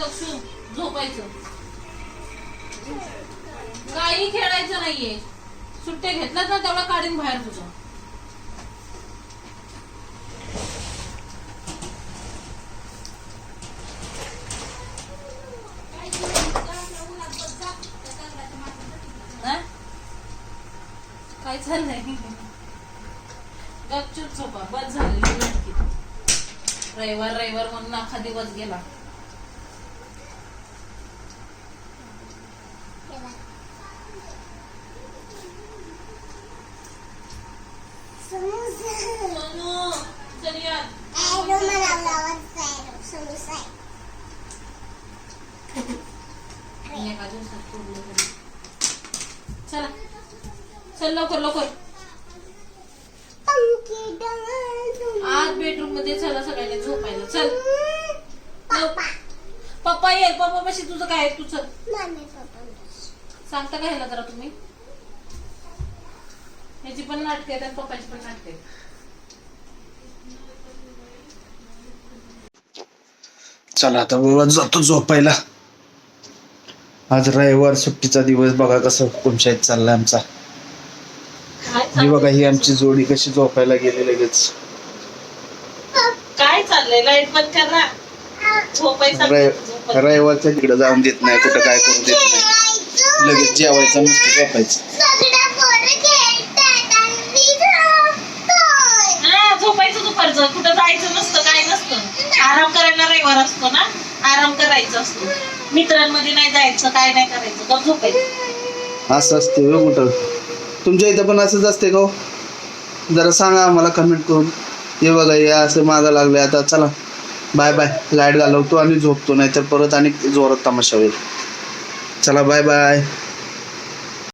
तक्षू झोपायचं. काही खेळायचं नाहीये. सुट्टे घेतलं ना तेवढा काढीन बाहेर तुझं. काय चाललंय? गपचूप झोपा. बस झालेली रविवार रविवार म्हणून अख्खा दिवस गेला. चला चल लवकर लवकर आज बेडरूममध्ये चला सगळ्यांनी झोपायला चल पप्पा येईल पप्पा मशी तुझं काय आहे? तुझं सांगता का ह्याला जरा तुम्ही ह्याची पण नाटक आहेत आणि पप्पाची पण नाटक आहेत चला आता बाबा जातो झोपायला. आज रविवार सुट्टीचा दिवस बघा कसं कुमशाहीत चाललाय आमचा. ही बघा ही आमची जोडी कशी झोपायला गेली लगेच. काय चाललंय? लाइट बंद कर. ना झोपायचं रवि- रविवारच्या तिकडे जाऊन देत नाही कुठं काय करू देत नाही. लगेच जेवायचं मस्त झोपायचं. हा झोपायचं दुपारचं. कुठं जायचं नसतं काय नसतं आराम करायला रविवार असतो ना आराम करायचा असतो. मित्रांमध्ये नाही जायचं काय नाही करायचं तर झोपायचं असं असते हो कुठं तुमच्या इथं पण असंच असते का हो? जरा सांगा आम्हाला कमेंट करून. हे बघा हे असं मागं लागले आता चला. बाय बाय लाइट घालवतो आणि झोपतो नाहीतर परत आणि जोरात तमाशा होईल. चला बाय बाय